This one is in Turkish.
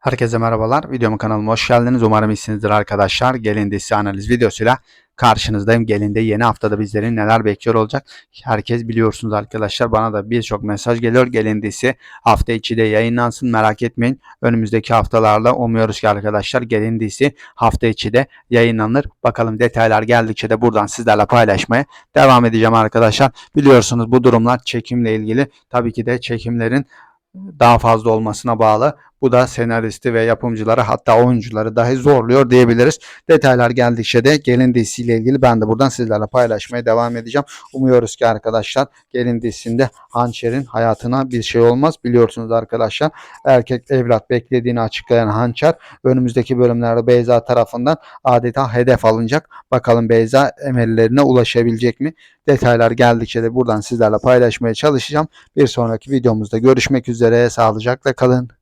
Herkese merhabalar. Videomu kanalıma hoş geldiniz. Umarım iyisinizdir arkadaşlar. Gelin dizisi analiz videosuyla karşınızdayım. Gelinde yeni haftada bizleri neler bekliyor olacak. Herkes biliyorsunuz arkadaşlar. Bana da birçok mesaj geliyor. Gelin dizisi hafta içi de yayınlansın. Merak etmeyin. Önümüzdeki haftalarda umuyoruz ki arkadaşlar gelin dizisi hafta içi de yayınlanır. Bakalım detaylar geldikçe de buradan sizlerle paylaşmaya devam edeceğim arkadaşlar. Biliyorsunuz bu durumlar çekimle ilgili. Tabii ki de çekimlerin daha fazla olmasına bağlı. Bu da senaristi ve yapımcıları hatta oyuncuları dahi zorluyor diyebiliriz. Detaylar geldikçe de Gelin dizisiyle ilgili ben de buradan sizlerle paylaşmaya devam edeceğim. Umuyoruz ki arkadaşlar Gelin dizisinde Hançer'in hayatına bir şey olmaz. Biliyorsunuz arkadaşlar erkek evlat beklediğini açıklayan Hançer önümüzdeki bölümlerde Beyza tarafından adeta hedef alınacak. Bakalım Beyza emellerine ulaşabilecek mi? Detaylar geldikçe de buradan sizlerle paylaşmaya çalışacağım. Bir sonraki videomuzda görüşmek üzere. Sağlıcakla kalın.